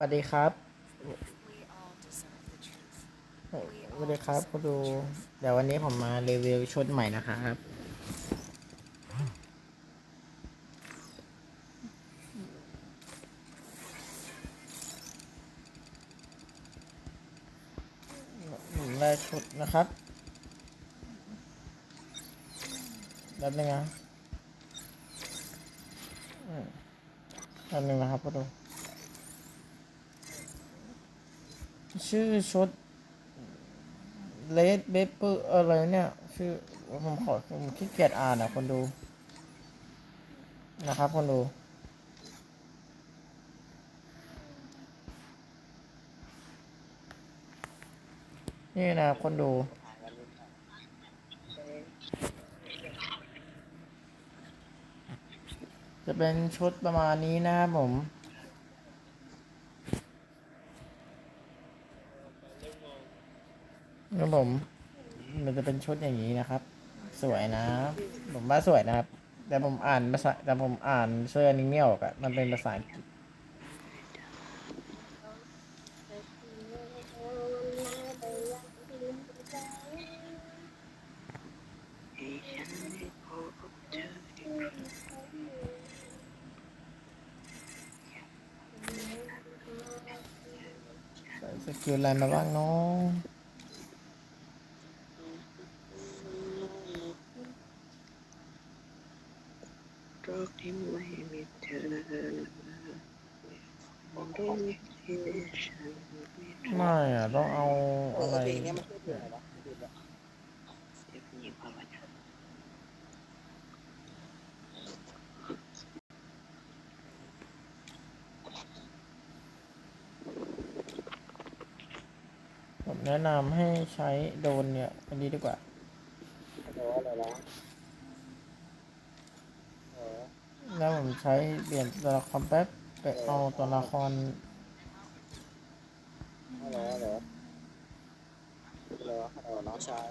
สวัสดีครับสวัสดีครับคุณดู เดี๋ยววันนี้ผมมารีวิวชุดใหม่นะครับหนึ่งแรกชุดนะครับแบบนึงนะอืมแบบนึงนะครับคุณดู ชื่อชุดเลดเบเปอร์อะไรเนี่ยชื่อผมขอผมขี้เกียจอ่านอะคนดูนะครับคนดูนี่นะครับคนดู จะเป็นชุดประมาณนี้นะครับผม ครับผม มันจะเป็นชุดอย่างนี้นะครับ สวยนะ ผมว่าสวยนะครับ แต่ผมอ่านภาษาแต่ผมอ่านเสื้อนี้ไม่ออกอะมันเป็นภาษาอังกฤษสกิลอะไรมาบ้างเนาะ โรคที่ไม่มีเธอมันรู้ที่ฉัน ไม่อะต้องเอาอะไรเพลงเนี้ยมันชื่อเพลงอะไรวะเจ็บยิ่งกว่าวันนั้นผมแนะนำให้ใช้โดรนเนี่ยอันนี้ดีกว่าโอ้อะไรวะเออแล้วผมใช้เปลี่ยนตัวละครแป๊บไปเอาตัวละคร อะไรวะอะไรวะอะไรวะเออน้องชาย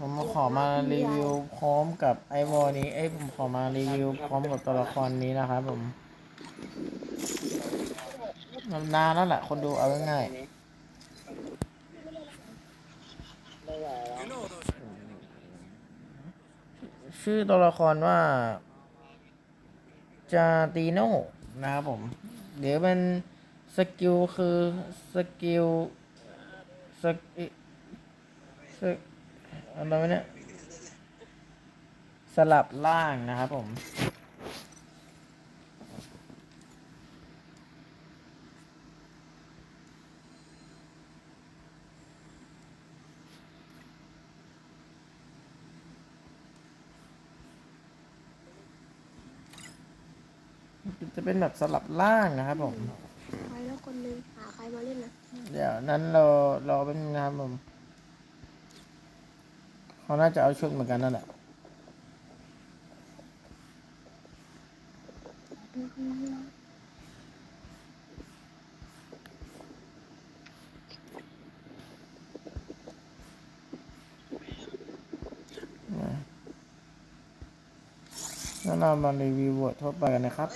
ผมขอมารีวิวพร้อมกับไอวอลนี้ เอ้ยผมขอมารีวิวพร้อมกับตัวละครนี้นะครับผมนานแล้วแหละคนดูเอาง่ายไม่ไหวแล้วชื่อตัวละครว่าจาติโนนะครับผม เดี๋ยวมัน สกิลคือสกิลสกิสอะไรวะเนี่ยสลับล่างนะครับผม จะเป็นแบบสลับล่างนะครับผม เดี๋ยวนั้นเราเราเป็นงานผมเขาน่าจะเอาชุดเหมือนกันนั่นแหละมาแล้วเรามารีวิวบททั่วไปกันนะครับ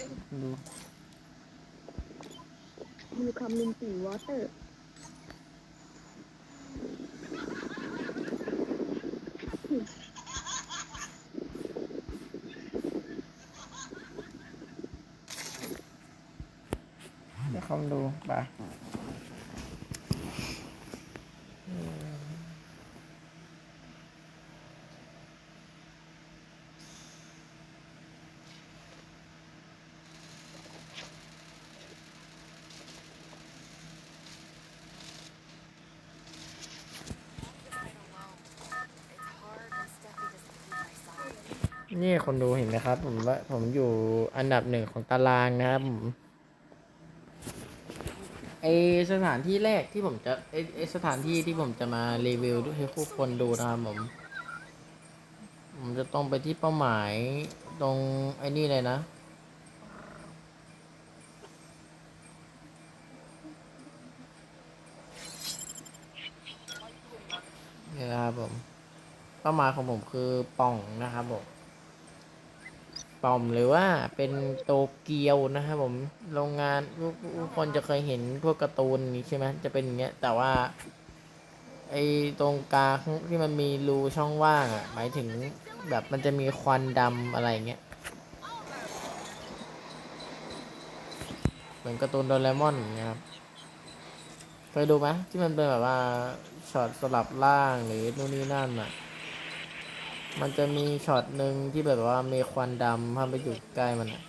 ดู มีคำมินตีวอเตอร์ เดี๋ยวคำดูไปนี่คนดูเห็นไหมครับ ผมว่าผมอยู่อันดับหนึ่งของตารางนะครับผม ไอสถานที่แรกที่ผมจะไอไอสถานที่ที่ผมจะมารีวิวให้ผู้คนดูนะครับผม ผมจะต้องไปที่เป้าหมายตรงไอ้นี่เลยนะ นี่นะครับผม เป้าหมายของผมคือป่องนะครับผม ปอมหรือว่าเป็นโตเกียวนะครับผมโรงงานทุกคนจะเคยเห็นพวกการ์ตูนนี้ใช่ไหมจะเป็นอย่างเงี้ยแต่ว่าไอ้ตรงกลางที่มันมีรูช่องว่างอะหมายถึงแบบมันจะมีควันดำอะไรเงี้ยเหมือนการ์ตูนโดเรมอนอย่างเงี้ยครับเคยดูไหมที่มันเป็นแบบว่าช็อตสลับล่างหรือนู่นนี่นั่นอะ มันจะมีช็อตหนึ่งที่แบบว่ามีควันดำถ้าไปอยู่ใกล้มันอะ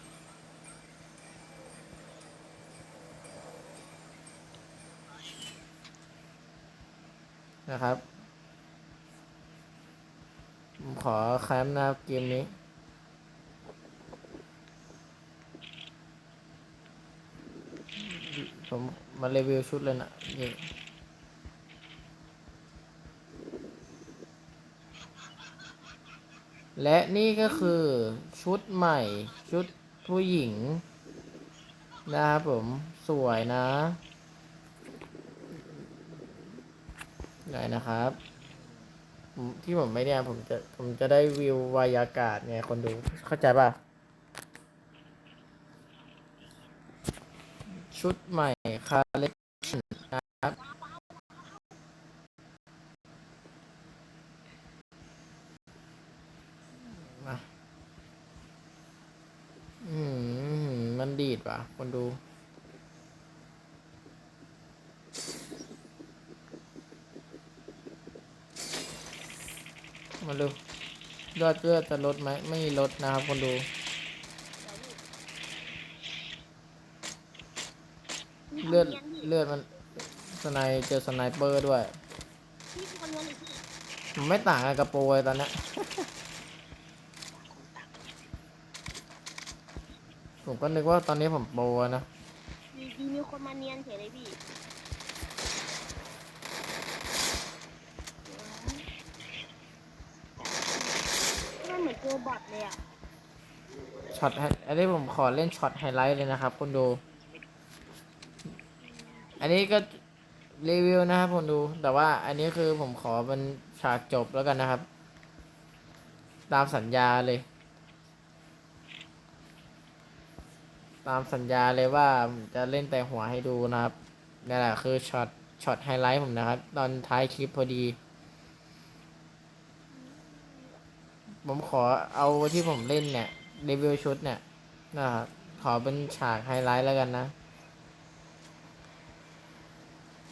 นะครับ ผมขอแคมป์นะครับเกมนี้ ผมมารีวิวชุดเลยนะนี่ และนี่ก็คือชุดใหม่ ชุดผู้หญิง นะครับผมสวยนะไหนนะครับ ที่ผมไม่เนี่ยผมจะผมจะได้วิววายากาศไงคนดูเข้าใจป่ะ ชุดใหม่คาเลคชันนะครับ มาอืม มันดีดว่ะ คนดู มาดูยอดเลือดจะลดไหมไม่ลดนะครับคนดูเลือดเลือดมันสไนเจอสไนเปอร์ด้วยพี่เป็นคนเรียนอีกพี่มันไม่ต่างกับกระโปรงเลยตอนเนี้ ผมก็นึกว่าตอนนี้ผมโปรนะดีดีมีคนมาเนียนเฉยเลยพี่มันเหมือนตัวบอทเลยอะช็อตไฮอันนี้ผมขอเล่นช็อตไฮไลท์เลยนะครับคุณดู อันนี้ก็รีวิวนะครับคุณดู แต่ว่าอันนี้คือผมขอเป็นฉากจบแล้วกันนะครับ ตามสัญญาเลย ตามสัญญาเลยว่าจะเล่นแต่หัวให้ดูนะครับนี่แหละคือช็อตช็อตไฮไลท์ผมนะครับ ตอนท้ายคลิปพอดี ผมขอเอาที่ผมเล่นเนี่ยรีวิวชุดเนี่ยนะครับขอเป็นฉากไฮไลท์แล้วกันนะ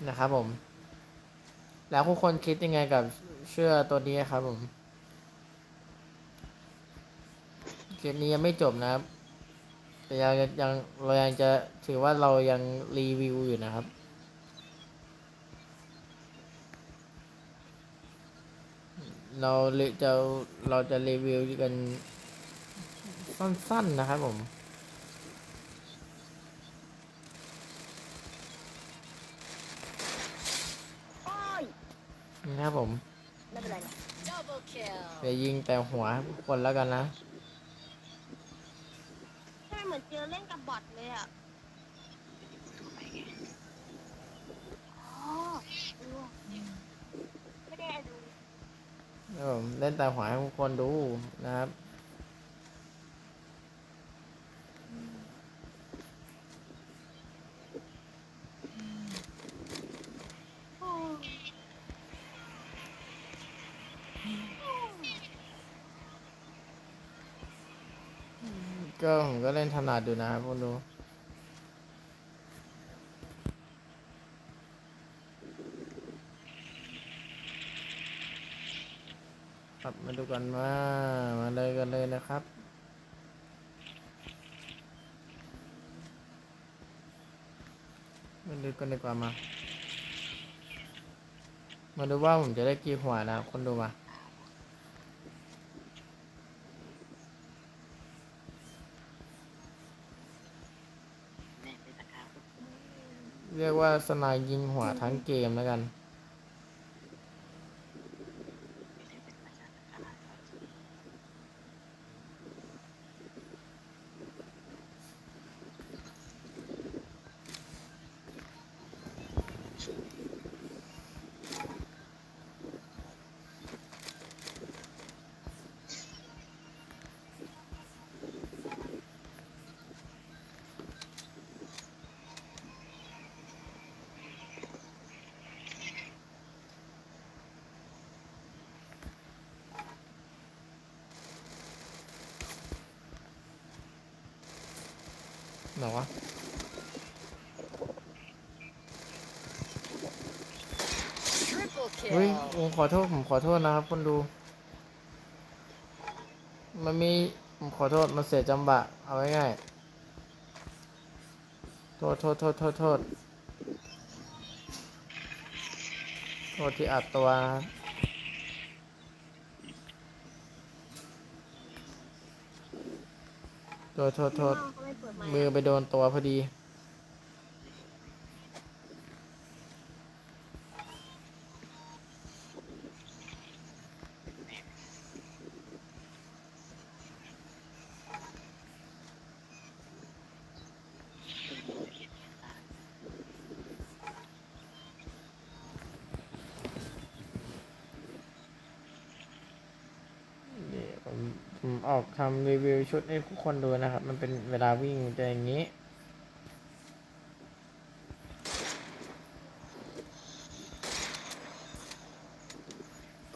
นะครับผม แล้วทุกคนคิดยังไงกับเสื้อตัวนี้ครับผม คลิปนี้ยังไม่จบนะครับ แต่ยังยังเรายังจะถือว่าเรายังรีวิวอยู่นะครับ เราเลยจะเราจะรีวิวกันสั้นๆนะครับผมโอ้ยนะครับผมไม่เป็นไรหรอก Double kill. เดี๋ยวยิงแต่หัวทุกคนแล้วกันนะ ทำไมเหมือนเจอเล่นกับบอทเลยอะตัวไปไงอ๋อเออไม่ได้ดูครับผมเล่นแต่หัวให้ทุกคนดูนะครับ โอ้ ก็ผมก็เล่นถนัดอยู่นะครับคุณดูครับมาดูกันว่ามาเลยกันเลยนะครับมาดูกันดีกว่ามา มาดูว่าผมจะได้กี่หัวนะครับคนดูมา แม่ไปตะกร้าปุ๊บ เรียกว่าสนายยิงหัวทั้งเกมแล้วกัน ไม่ใช่เป็นประชาตะกร้า วะ Triple เฮ้ย kill. ผมขอโทษผมขอโทษนะครับคนดู มันมีผมขอโทษมันเสียจังหวะเอาไว้ง่ายโทษโทษโทษโทษโทษโทษที่อัดตัวนะครับ โทษโทษโทษเขาไม่เปิดไมมือค์ไปโดนตัวพอดี เดี๋ยว ผมออกทำรีวิวชุดให้ทุกคนดูนะครับ มันเป็นเวลาวิ่งจะอย่างนี้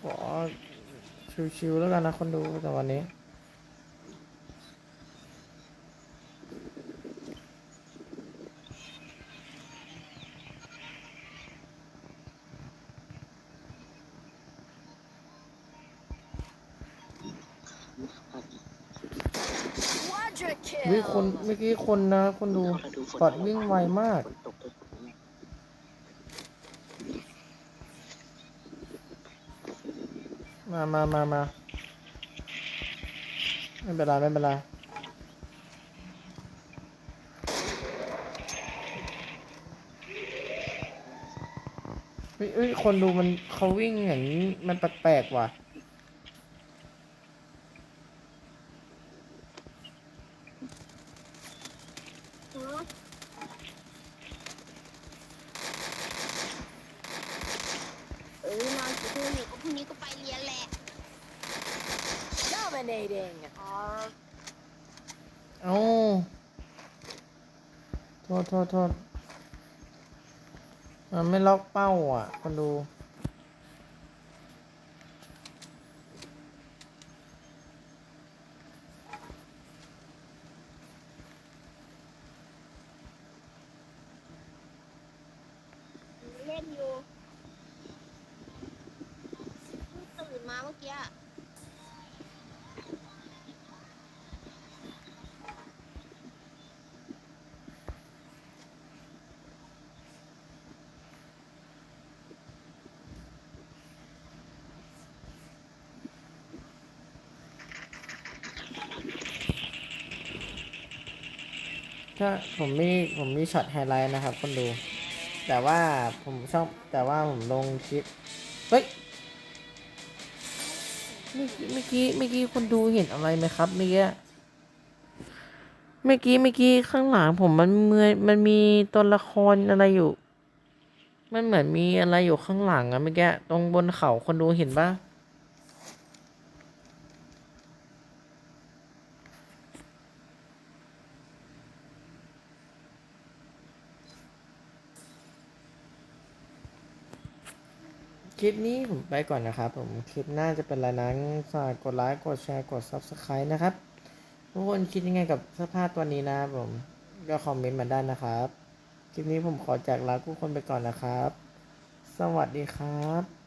ขอชิวๆแล้วกันนะคนดูแต่วันนี้ วิคนเมื่อกี้คนนะ คนดูฝนปอดวิ่งไวมาก มามามามาไม่เป็นไรไม่เป็นไรเฮ้ยคนดูมันเขาวิ่งอย่างนี้มันแปลกๆว่ะ เออนอนอยู่ที่นี่ก็พรุ่งนี้ก็ไปเรียนแหละ Dominating. อ๋อเอ้าโทษโทษโทษมันไม่ล็อกเป้าอะคนดู เล่นอยู่เพิ่งตื่นมาเมื่อกี้ ถ้าผมมีผมมีช็อตไฮไลท์นะครับคนดู แต่ว่าผมชอบแต่ว่าผมลงคลิปเฮ้ยเมื่อกี้เมื่อกี้เมื่อกี้คนดูเห็นอะไรไหมครับเมื่อกี้เมื่อกี้เมื่อกี้ข้างหลังผมมันเมื่อมันมีตัวละครอะไรอยู่ มันเหมือนมีอะไรอยู่ข้างหลังอะเมื่อกี้ตรงบนเขาคนดูเห็นปะ คลิปนี้ผมไปก่อนนะครับ ผมคลิปหน้าจะเป็นอะไรนั้นฝากกดไลค์กดแชร์กด Subscribe นะครับ ทุกคนคิดยังไงกับเสื้อผ้าตัวนี้นะผมก็คอมเมนต์มาได้นะครับ คลิปนี้ผมขอจากลาทุกคนไปก่อนนะครับ สวัสดีครับ